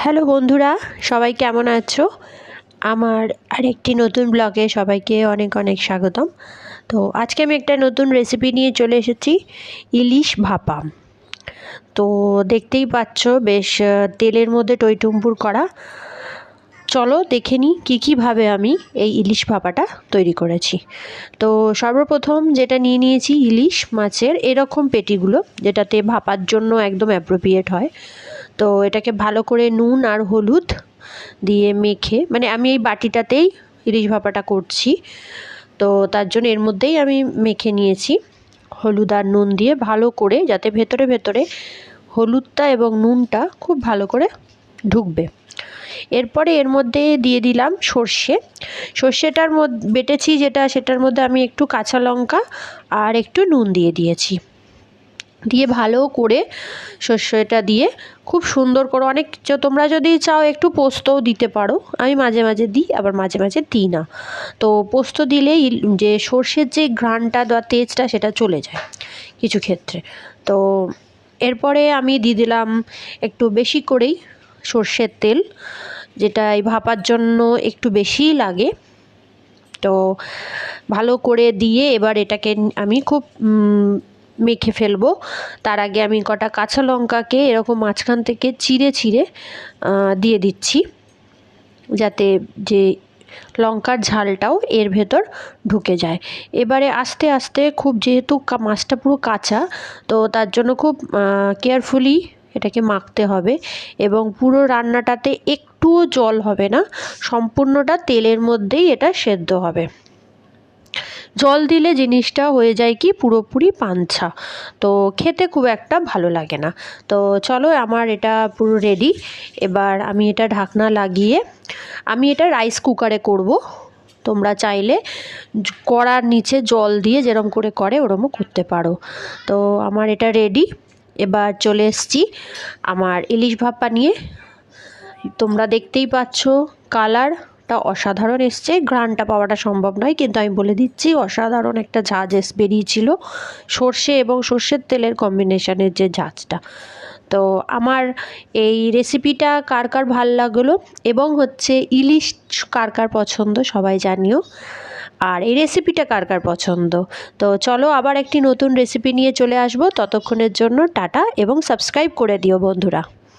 Hello বন্ধুরা, সবাই কেমন আছো? আমার আরেকটি নতুন ব্লগে সবাইকে অনেক অনেক স্বাগতম। তো আজকে আমি একটা নতুন রেসিপি নিয়ে চলে এসেছি, ইলিশ ভাপা। তো দেখতেই পাচ্ছ বেশ তেলের মধ্যে টইটুম্পুর করা। চলো দেখে নিই কী কীভাবে আমি এই ইলিশ ভাপাটা তৈরি করেছি। তো সর্বপ্রথম যেটা নিয়ে নিয়েছি ইলিশ মাছের, এরকম পেটিগুলো যেটাতে ভাপার জন্য একদম অ্যাপ্রোপ্রিয়েট হয়। তো এটাকে ভালো করে নুন আর হলুদ দিয়ে মেখে মানে আমি এই বাটিটাতেই ইলিশ ভাপাটা করছি। তো তার জন্য এর মধ্যেই আমি মেখে নিয়েছি হলুদ আর নুন দিয়ে ভালো করে, যাতে ভেতরে ভেতরে হলুদটা এবং নুনটা খুব ভালো করে ঢুকবে। এরপরে এর মধ্যে দিয়ে দিলাম সর্ষে। সর্ষেটার মধ্যে, বেটেছি যেটা, সেটার মধ্যে আমি একটু কাঁচা লঙ্কা আর একটু নুন দিয়ে দিয়েছি। দিয়ে ভালো করে সর্ষেটা দিয়ে খুব সুন্দর করে অনেক তোমরা যদি চাও একটু পোস্তও দিতে পারো। আমি মাঝে মাঝে দিই, আবার মাঝে মাঝে দিই না। তো পোস্ত দিলে যে সর্ষের যে ঘ্রাণটা বা তেজটা সেটা চলে যায় কিছু ক্ষেত্রে। তো এরপরে আমি দিয়ে দিলাম একটু বেশি করেই সর্ষের তেল, যেটা এই ভাপার জন্য একটু বেশিই লাগে। তো ভালো করে দিয়ে এবার এটাকে আমি খুব মেখে ফেলব। তার আগে আমি কটা কাঁচা লঙ্কাকে এরকম মাঝখান থেকে চিড়ে চিড়ে দিয়ে দিচ্ছি। যাতে যে লঙ্কার ঝালটাও এর ভেতর ঢুকে যায়। এবারে আস্তে আস্তে খুব যেহেতু মাছটা পুরো কাঁচা, তো তার জন্য খুব কেয়ারফুলি এটাকে মাখতে হবে এবং পুরো রান্নাটাতে একটুও জল হবে না। সম্পূর্ণটা তেলের মধ্যেই এটা সেদ্ধ হবে। জল দিলে জিনিসটা হয়ে যায় কি পুরোপুরি পাঞ্ছা তো খেতে খুব একটা ভালো লাগে না। তো চলো আমার এটা পুরো রেডি এবার আমি এটা ঢাকনা লাগিয়ে আমি এটা রাইস কুকারে করব। তোমরা চাইলে কড়ার নিচে জল দিয়ে যেরম করে করে ওরমও করতে পারো। তো আমার এটা রেডি এবার চলে এসছি আমার ইলিশ ভাপা নিয়ে। তোমরা দেখতেই পাচ্ছ কালারটা অসাধারণ এসছে। ঘ্রাণটা পাওয়াটা সম্ভব নয়, কিন্তু আমি বলে দিচ্ছি, অসাধারণ একটা ঝাঁজ এস বেরিয়েছিল। সর্ষে এবং সর্ষের তেলের কম্বিনেশনের যে ঝাঁজটা তো আমার এই রেসিপিটা কার কার ভালো লাগল এবং হচ্ছে ইলিশ কার কার পছন্দ সবাই জানিও। আর এই রেসিপিটা কার কার পছন্দ? তো চলো আবার একটি নতুন রেসিপি নিয়ে চলে আসব। ততক্ষণের জন্য টাটা এবং সাবস্ক্রাইব করে দিও বন্ধুরা।